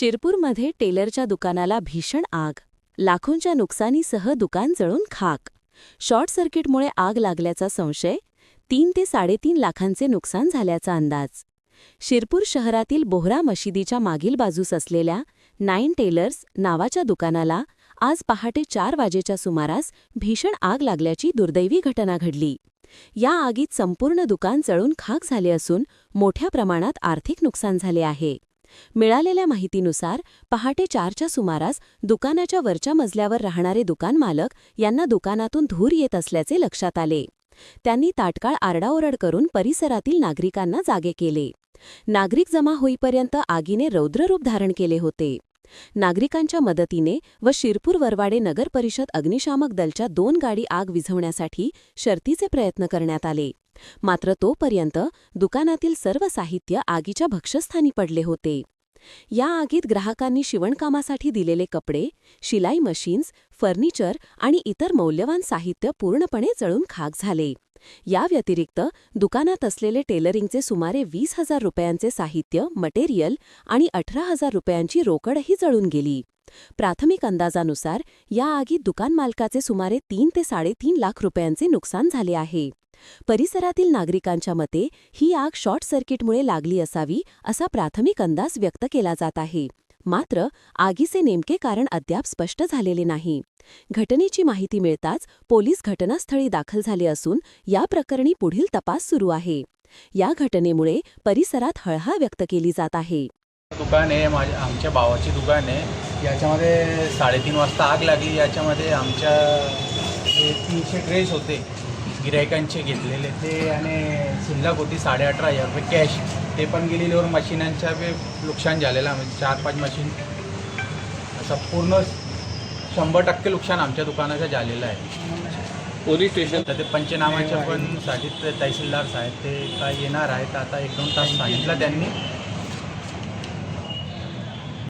शिरपूरमध्ये टेलरच्या दुकानाला भीषण आग. लाखोंच्या नुकसानीसह दुकान जळून खाक. शॉर्ट सर्किटमुळे आग लागल्याचा संशय तीन ते साडेतीन लाखांचे नुकसान झाल्याचा अंदाज. शिरपूर शहरातील बोहरा मशिदीच्या मागील बाजूस असलेल्या नाईन टेलर्स नावाच्या दुकानाला आज पहाटे चार वाजेच्या सुमारास भीषण आग लागल्याची दुर्दैवी घटना घडली. या आगीत संपूर्ण दुकान जळून खाक झाले असून मोठ्या प्रमाणात आर्थिक नुकसान झाले आहे. मिळालेल्या माहितीनुसार पहाटे चारच्या सुमारास दुकानाच्या वरच्या मजल्यावर राहणारे दुकान मालक यांना दुकानातून धूर येत असल्याचे लक्षात आले. त्यांनी ताटकाळ आरडाओरड करून परिसरातील नागरिकांना जागे केले. नागरिक जमा होईपर्यंत आगीने रौद्ररूप धारण केले होते. नागरिकांच्या मदतीने व शिरपूर वरवाडे नगर परिषद अग्निशामक दलच्या दोन गाडी आग विझवण्यासाठी शर्तीचे प्रयत्न करण्यात आले. मात्र तोपर्यंत दुकानातील सर्व साहित्य आगीच्या भक्षस्थानी पडले होते. या आगीत ग्राहकांनी शिवणकामासाठी दिलेले कपडे शिलाई मशीन्स फर्निचर आणि इतर मौल्यवान साहित्य पूर्णपणे जळून खाक झाले. या व्यतिरिक्त दुकानात असलेले टेलरिंगचे सुमारे वीस हजार रुपयांचे साहित्य मटेरियल आणि अठरा हजार रुपयांची रोकडही जळून गेली. प्राथमिक अंदाजानुसार या आगीत दुकान मालकाचे सुमारे तीन ते साडेतीन लाख रुपयांचे नुकसान झाले आहे. परिसरातील नागरिकांच्या मते ही आग शॉर्ट सर्किटमुळे लागली असावी असा प्राथमिक अंदाज व्यक्त केला जात आहे. मात्र आगीचे नेमके कारण अद्याप स्पष्ट झालेले नाही. घटनेची माहिती मिळताच पोलीस घटनास्थळी दाखल झाले असून या प्रकरणी पुढील तपास सुरू आहे. या घटनेमुळे परिसरात हळहळ व्यक्त केली जात आहे. दुकान आहे माझ्या आमच्या भावाची दुकान आहे. याच्यामध्ये साडेतीन वाजता आग लागली. याच्यामध्ये आमच्या जे तीनशे ड्रेस होते. गिरायकांचे घेतलेले ते आणि शिल्लक होती साडे अठरा हजार रुपये कॅश ते पण गेलेल्यावर मशीनांच्या बी नुकसान झालेलं. आहे. म्हणजे चार पाच मशीन. असं पूर्ण शंभर टक्के नुकसान आमच्या दुकानाचं झालेलं आहे. Police station. तर ते पंचनामाच्या पण साठी तहसीलदार साहेब ते काय येणार आहेत आता एक दोन तास सांगितलं त्यांनी.